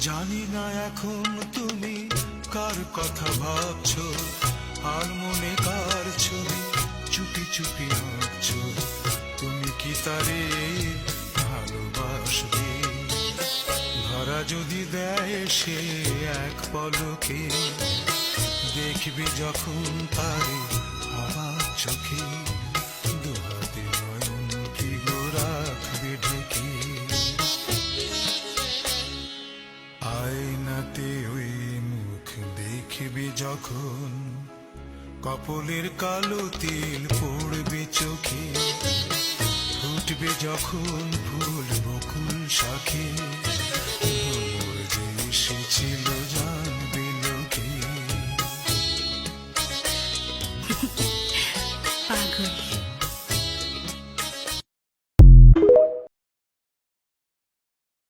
জানি না এখন তুমি কার কথা ভাবছ আর মনে কার ছবি, চুপি চুপি আঁকছো তুমি কি তারে ভালোবাসবে? ধরা যদি দেয় সে এক পলকে, দেখবে যখন তারে আমার চোখে। আয়নাতে ওই মুখ দেখবে যখন। কপলের কালো তেল পড়বে চোখে। ফুটবে যখন ফুল বকুল শাখে। এসেছিল জানবে লোকে। পাগল।